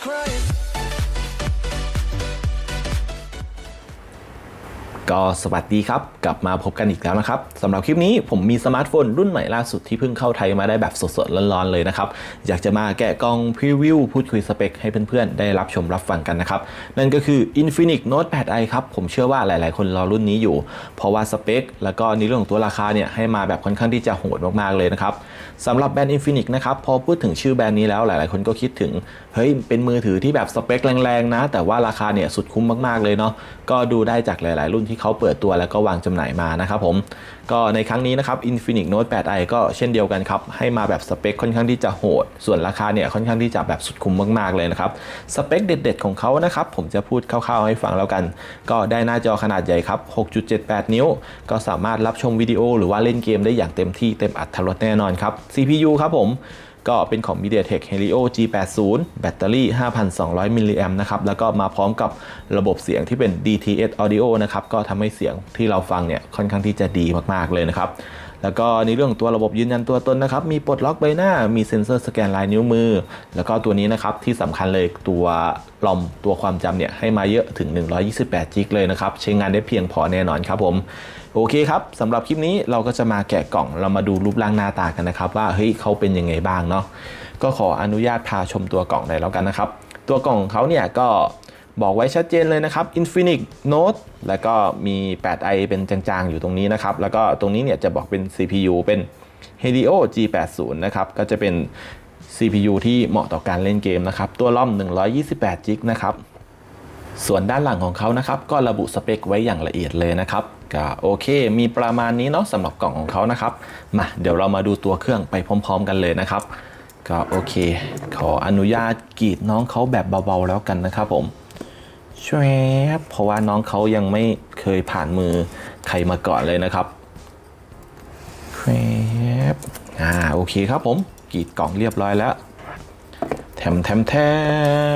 crying. ก็สวัสดีครับ กลับมาพบกันอีกแล้วนะครับสำหรับคลิปนี้ผมมีสมาร์ทโฟนรุ่นใหม่ล่าสุดที่เพิ่งเข้าไทยมาได้แบบสดๆร้อนๆเลยนะครับ อยากจะมาแกะกล่องพรีวิวพูดคุยสเปคให้เพื่อนๆ ได้รับชมรับฟังกันนะครับ นั่นก็คือ Infinix Note 8i ครับ ผมเชื่อว่าหลายๆ คนรอรุ่นนี้อยู่ เพราะว่าสเปค แล้วก็ในเรื่องของตัวราคาเนี่ยให้มาแบบค่อนข้างที่จะโหดมากๆเลยนะครับสำหรับแบรนด์ Infinix นะครับพอพูดถึงชื่อแบรนด์นี้แล้วหลายๆ คนก็คิดถึงเฮ้ยเป็นมือถือที่แบบสเปคแรงๆนะ แต่ว่าราคาเนี่ยสุดคุ้มมากๆเลยเนาะก็ดูได้จากหลาย ๆ รุ่นที่เขาเปิดตัวแล้วก็วางจำหน่ายมานะครับผม ก็ในครั้งนี้นะครับ Infinix Note 8i ก็เช่นเดียวกันครับ ให้มาแบบสเปคค่อนข้างที่จะโหด ส่วนราคาเนี่ยค่อนข้างที่จะแบบสุดคุ้มมากๆเลยนะครับ สเปคเด็ด ๆ ของเขานะครับผมจะพูดคร่าวๆให้ฟังแล้วกัน ก็ได้หน้าจอขนาดใหญ่ครับ 6.78 นิ้ว ก็สามารถรับชมวิดีโอหรือว่าเล่นเกมได้อย่างเต็มที่เต็มอัตรถรสแน่นอนครับ CPU ครับผม ก็เป็นของ MediaTek Helio G80 แบตเตอรี่ 5,200 มิลลิแอมนะครับ แล้วก็มาพร้อมกับระบบเสียงที่เป็น DTS Audio นะครับ ก็ทำให้เสียงที่เราฟังเนี่ยค่อนข้างที่จะดีมากๆเลยนะครับ แล้วก็ในเรื่องของตัวระบบยืนยันตัวตนนะครับ มีปลดล็อกใบหน้า มีเซ็นเซอร์สแกนลายนิ้วมือ แล้วก็ตัวนี้นะครับที่สำคัญเลยตัวลอมตัวความจำเนี่ยให้มาเยอะถึง 128จิกเลยนะครับ ใช้งานได้เพียงพอแน่นอนครับผม โอเคครับสำหรับคลิปนี้เราก็จะมาแกะกล่องเรามาดูรูปร่างหน้าตากันนะครับ ว่าเฮ้ยเขาเป็นยังไงบ้างเนาะก็ขออนุญาตพาชมตัวกล่องเลยแล้วกันนะครับ ตัวกล่องของเขาเนี่ยก็ บอกไว้ชัดเจนเลยนะครับ Infinix Note แล้วก็มี 8i เป็นจางๆ อยู่ตรงนี้นะครับ แล้วก็ตรงนี้เนี่ยจะบอกเป็น CPU เป็น Helio G80 นะครับ ก็จะเป็น CPU ที่เหมาะต่อการเล่นเกมนะครับ ตัวล่อม 128จิกนะครับ ส่วนด้านหลังของเขานะครับ ก็ระบุสเปคไว้อย่างละเอียดเลยนะครับ ก็โอเค มีประมาณนี้เนาะสำหรับกล่องของเขานะครับ มา เดี๋ยวเรามาดูตัวเครื่องไปพร้อม ๆ กันเลยนะครับ ก็โอเค ขออนุญาตกรีดน้องเขาแบบเบาๆแล้วกันนะครับผม ช่วยเพราะว่าน้องเขายังไม่เคยผ่านมือใครมาก่อนเลยนะครับแวบอ่าโอเคครับผมกรีดกล่องเรียบร้อยแล้วแถมแถมแถ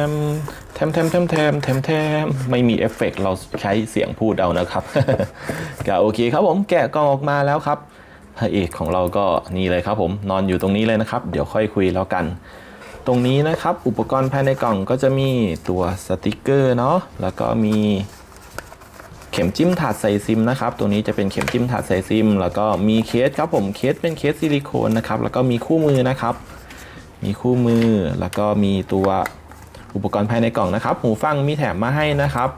มแถมแถมแถมแถมแถมแถมไม่มีเอฟเฟกต์เราใช้เสียงพูดเอานะครับก็โอเคครับผมแกะกล่องออกมาแล้วครับพระเอกของเราก็นี่เลยครับผมนอนอยู่ตรงนี้เลยนะครับ เดี๋ยวค่อยคุยแล้วกัน รงนี้นะครับ อุปกรณ์ภายในกล่องก็จะมีตัวสติกเกอร์เนาะแล้วก็มีเข็มจิ้มถาดใส่ซิมนะครับ ตัวนี้จะเป็นเข็มจิ้มถาดใส่ซิม แล้วก็มีเคสครับผมเคสเป็นเคสซิลิโคนนะครับ แล้วก็มีคู่มือนะครับ มีคู่มือแล้วก็มีตัวอุปกรณ์ภายในกล่องนะครับ หูฟังมีแถมมาให้นะครับ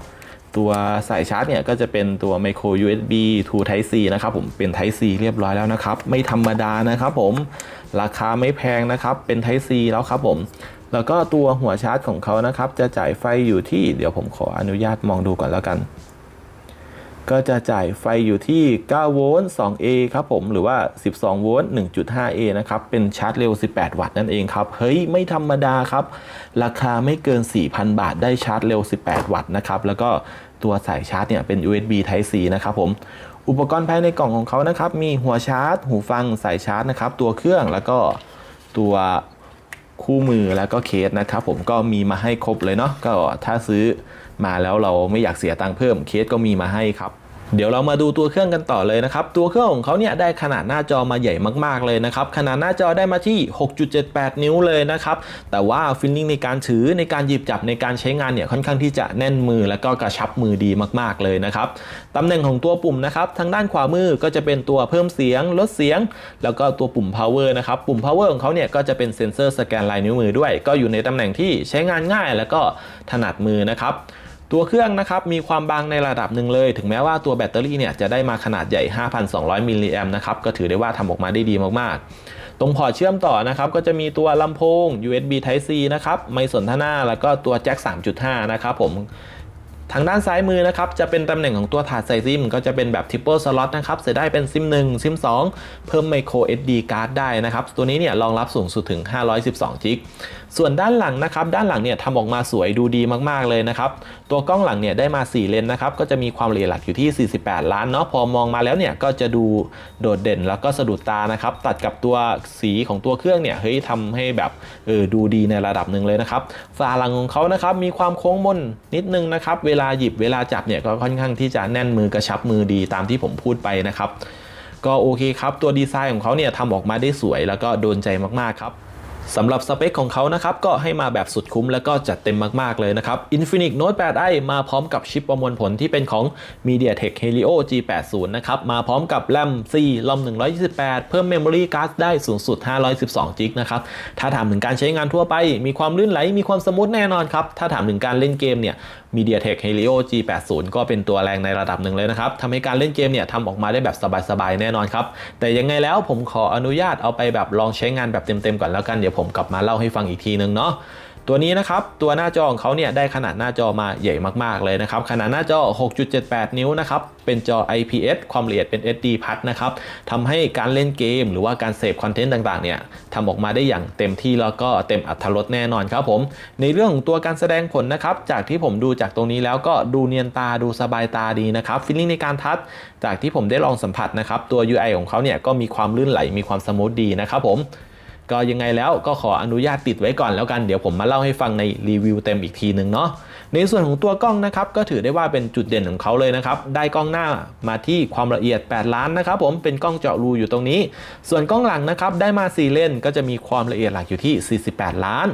ตัวสายชาร์จเนี่ยก็จะเป็นตัว micro USB to Type C นะครับผมเป็น Type C เรียบร้อยแล้วนะครับ ไม่ธรรมดานะครับผมราคาไม่แพงนะครับ เป็น Type C แล้วครับผมแล้วก็ตัวหัวชาร์จของเขานะครับ จะจ่ายไฟอยู่ที่เดี๋ยวผมขออนุญาตมองดูก่อนแล้วกัน ก็จะจ่ายไฟอยู่ที่9โวลต์ 2A ครับผม หรือว่า 12 โวลต์ 1.5A นะครับ เป็นชาร์จเร็ว 18 วัตต์นั่นเองครับ เฮ้ย ไม่ธรรมดาครับ ราคาไม่เกิน 4,000 บาท ได้ชาร์จเร็ว 18 วัตต์นะครับ แล้วก็ตัวสายชาร์จเนี่ยเป็น USB Type C นะครับผม อุปกรณ์ภายในกล่องของเขานะครับ มีหัวชาร์จ หูฟัง สายชาร์จนะครับ ตัวเครื่อง แล้วก็ตัว คู่มือแล้วก็เคสนะครับผมก็มีมาให้ครบเลยเนาะก็ถ้าซื้อมาแล้วเราไม่อยากเสียตังค์เพิ่มเคสก็มีมาให้ครับ เดี๋ยวเรามาดูตัวเครื่องกันต่อเลยนะครับ ตัวเครื่องของเขาเนี่ยได้ขนาดหน้าจอมาใหญ่มากๆเลยนะครับ ขนาดหน้าจอได้มาที่ 6.78 นิ้วเลยนะครับ แต่ว่าฟิลลิ่งในการถือในการหยิบจับในการใช้งานเนี่ยค่อนข้างที่จะแน่นมือแล้วก็กระชับมือดีมากๆเลยนะครับตำแหน่งของตัวปุ่มนะครับทางด้านขวามือก็จะเป็นตัวเพิ่มเสียงลดเสียง แล้วก็ตัวปุ่ม power นะครับปุ่ม power ของเขาเนี่ยก็จะเป็นเซ็นเซอร์สแกนลายนิ้วมือด้วย ก็อยู่ในตำแหน่งที่ใช้งานง่าย แล้วก็ถนัดมือนะครับ ตัวเครื่องนะครับมีความบางในระดับหนึ่งเลย ถึงแม้ว่าตัวแบตเตอรี่เนี่ยจะได้มาขนาดใหญ่ 5,200 มิลลิแอมนะครับก็ถือได้ว่าทำออกมาได้ดีมากๆ ตรงพอร์ตเชื่อมต่อนะครับก็จะมีตัวลำโพง USB Type C นะครับ ไม่สนทนา แล้วก็ตัวแจ็ค 3.5 นะครับผม ทางด้านซ้ายมือนะครับจะเป็นตำแหน่งของตัวถาดใส่ซิม ก็จะเป็นแบบ triple slot นะครับใส่ได้เป็นซิม 1 ซิม 2 เพิ่ม micro SD card ได้นะครับตัวนี้เนี่ยรองรับสูงสุดถึง 512 จิกส่วนด้านหลังนะครับด้านหลังเนี่ยทำออกมาสวยดูดีมากๆเลยนะครับตัวกล้องหลังเนี่ยได้มา 4 เลนนะครับก็จะมีความละเอียดหลักอยู่ที่ 48 ล้านเนาะพอมองมาแล้วเนี่ยก็จะดูโดดเด่นแล้วก็สะดุดตานะครับตัดกับตัวสีของตัวเครื่องเนี่ยเฮ้ยทำให้แบบเออดูดีในระดับหนึ่งเลยนะครับฝาหลังของเขานะครับมีความโค้งมนนิดนึงนะครับเวลาาหยิบเวลาจับเนี่ยก็ค่อนข้างที่จะแน่นมือกระชับมือดีตามที่ผมพูดไปนะครับ ก็โอเคครับ ตัวดีไซน์ของเขาเนี่ยทำออกมาได้สวยแล้วก็โดนใจมากๆครับสำหรับสเปคของเขานะครับ ก็ให้มาแบบสุดคุ้มแล้วก็จัดเต็มมากๆเลยนะครับ Infinix Note 8i มาพร้อมกับชิปประมวลผลที่เป็นของ MediaTek Helio G80 นะครับ มาพร้อมกับ RAM 4 ROM 128 เพิ่ม Memory Card ได้สูงสุด 512 g b นะครับ ถ้าถามถึงการใช้งานทั่วไป มีความลื่นไหล มีความสมูทแน่นอนครับ ถ้าถามถึงการเล่นเกมเนี่ย MediaTek Helio G80 ก็เป็นตัวแรงในระดับหนึ่งเลยนะครับทำให้การเล่นเกมเนี่ยทำออกมาได้แบบสบายๆแน่นอนครับ แต่ยังไงแล้วผมขออนุญาตเอาไปแบบลองใช้งานแบบเต็มๆก่อนแล้วกันเดี๋ยวผมกลับมาเล่าให้ฟังอีกทีนึงเนาะ ตัวนี้นะครับตัวหน้าจอของเขาเนี่ยได้ขนาดหน้าจอมาใหญ่มากๆเลยนะครับขนาดหน้าจอ 6.78 นิ้วนะครับเป็นจอ IPS ความละเอียดเป็น SD พัดนะครับทำให้การเล่นเกม หรือว่าการเสพคอนเทนต์ต่างๆเนี่ยทำออกมาได้อย่างเต็มที่แล้วก็เต็มอัตรสแน่นอนครับผม ในเรื่องของตัวการแสดงผลนะครับจากที่ผมดูจากตรงนี้แล้วก็ดูเนียนตาดูสบายตาดีนะครับฟีลลิ่งในการทัชจากที่ผมได้ลองสัมผัสนะครับตัว UI ของเขาเนี่ยก็มีความลื่นไหลมีความสมูทดีนะครับผม ก็ยังไงแล้วก็ขออนุญาตติดไว้ก่อนแล้วกันเดี๋ยวผมมาเล่าให้ฟังในรีวิวเต็มอีกทีหนึ่งเนาะ ในส่วนของตัวกล้องนะครับก็ถือได้ว่าเป็นจุดเด่นของเขาเลยนะครับได้กล้องหน้ามาที่ความละเอียด 8 ล้านนะครับผมเป็นกล้องเจาะรูอยู่ตรงนี้ ส่วนกล้องหลังนะครับได้มา4เลนก็จะมีความละเอียดหลักอยู่ที่ 48 ล้าน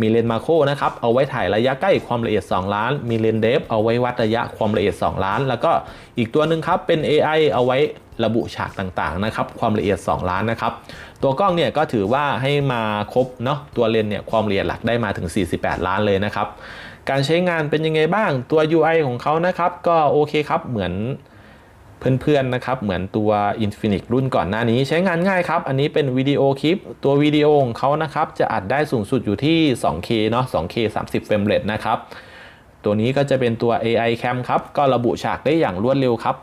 มีเลนมาโคนะครับเอาไว้ถ่ายระยะใกล้ความละเอียด 2 ล้าน มีเลนเดฟเอาไว้วัดระยะความละเอียด 2 ล้าน แล้วก็อีกตัวหนึ่งครับเป็น AI เอาไว้ระบุฉากต่างๆนะครับความละเอียด 2 ล้านนะครับตัวกล้องเนี่ยก็ถือว่าให้มาครบเนาะตัวเลนเนี่ยความละเอียดหลักได้มาถึง 48 ล้านเลยนะครับ การใช้งานเป็นยังไงบ้างตัว UI ของเขานะครับ ก็โอเคครับเหมือนเพื่อนๆนะครับ เหมือนตัว Infinix รุ่นก่อนหน้านี้ใช้งานง่ายครับ อันนี้เป็นวิดีโอคลิป ตัววิดีโอของเขานะครับ จะอัดได้สูงสุดอยู่ที่ 2K เนาะ 2K 30 เฟรมเรทนะครับ ตัวนี้ก็จะเป็นตัว AI Cam ครับ ก็ระบุฉากได้อย่างรวดเร็วครับ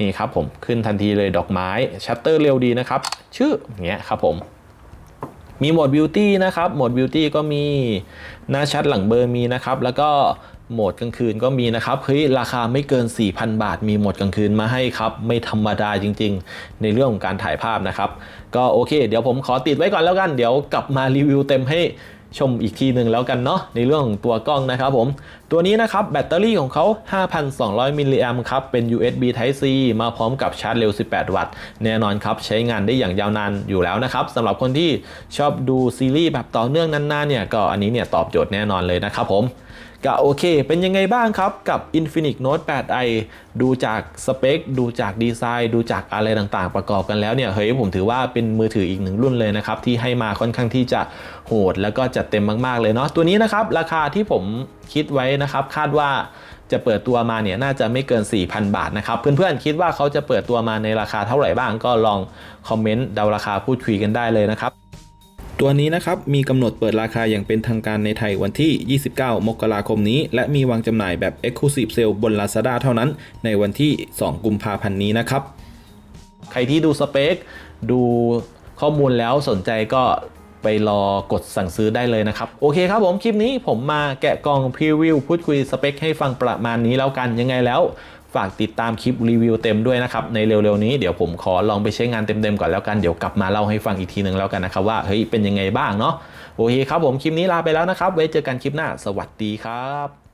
นี่ครับผมขึ้นทันทีเลยดอกไม้ ชัตเตอร์เร็วดีนะครับ ชื่ออย่างเงี้ยครับผม มีโหมดบิวตี้นะครับโหมดบิวตี้ก็มีหน้าชัดหลังเบอร์มีนะครับ แล้วก็โหมดกลางคืนก็มีนะครับเฮ้ยราคาไม่เกิน 4,000 บาท มีโหมดกลางคืนมาให้ครับ ไม่ธรรมดาจริง ๆ ในเรื่องของการถ่ายภาพนะครับ ก็โอเค เดี๋ยวผมขอติดไว้ก่อนแล้วกัน เดี๋ยวกลับมารีวิวเต็มให้ ชมอีกทีหนึ่งแล้วกันเนาะในเรื่องของตัวกล้องนะครับผม ตัวนี้นะครับแบตเตอรี่ของเขา 5,200 มิลลิแอมครับ เป็น USB Type C มาพร้อมกับชาร์จเร็ว 18 วัตต์ แน่นอนครับ ใช้งานได้อย่างยาวนานอยู่แล้วนะครับสำหรับคนที่ชอบดูซีรีส์แบบต่อเนื่องนานๆเนี่ยก็อันนี้เนี่ยตอบโจทย์แน่นอนเลยนะครับผมก็โอเค เป็นยังไงบ้างครับกับ Infinix Note 8i ดูจากสเปค ดูจากดีไซน์ ดูจากอะไรต่างๆ ประกอบกันแล้วเนี่ย เฮ้ยผมถือว่าเป็นมือถืออีกหนึ่งรุ่นเลยนะครับ ที่ให้มาค่อนข้างที่จะ โหดแล้วก็จัดเต็มมากๆเลยเนาะตัวนี้นะครับราคาที่ผมคิดไว้นะครับคาดว่าจะเปิดตัวมาเนี่ยน่าจะไม่เกิน 4,000 บาทนะครับ เพื่อนๆคิดว่าเขาจะเปิดตัวมาในราคาเท่าไหร่บ้างก็ลองคอมเมนต์เดาราคาพูดคุยกันได้เลยนะครับ ตัวนี้นะครับมีกำหนดเปิดราคาอย่างเป็นทางการในไทยวันที่ 29 มกราคมนี้ และมีวางจำหน่ายแบบ Exclusive Sale บน Lazada เท่านั้น ในวันที่ 2 กุมภาพันธ์นี้นะครับ ใครที่ดูสเปคดูข้อมูลแล้วสนใจก็ ไปรอกดสั่งซื้อได้เลยนะครับ โอเคครับผมคลิปนี้ผมมาแกะกล่องพรีวิวพูดคุยสเปคให้ฟังประมาณนี้แล้วกันยังไงแล้ว ฝากติดตามคลิปรีวิวเต็มด้วยนะครับ ในเร็วๆนี้เดี๋ยวผมขอลองไปใช้งานเต็มๆก่อนแล้วกันเดี๋ยวกลับมาเล่าให้ฟังอีกทีหนึ่งแล้วกันนะครับว่าเฮ้ยเป็นยังไงบ้างเนาะโอเคครับผมคลิปนี้ลาไปแล้วนะครับไว้เจอกันคลิปหน้า สวัสดีครับ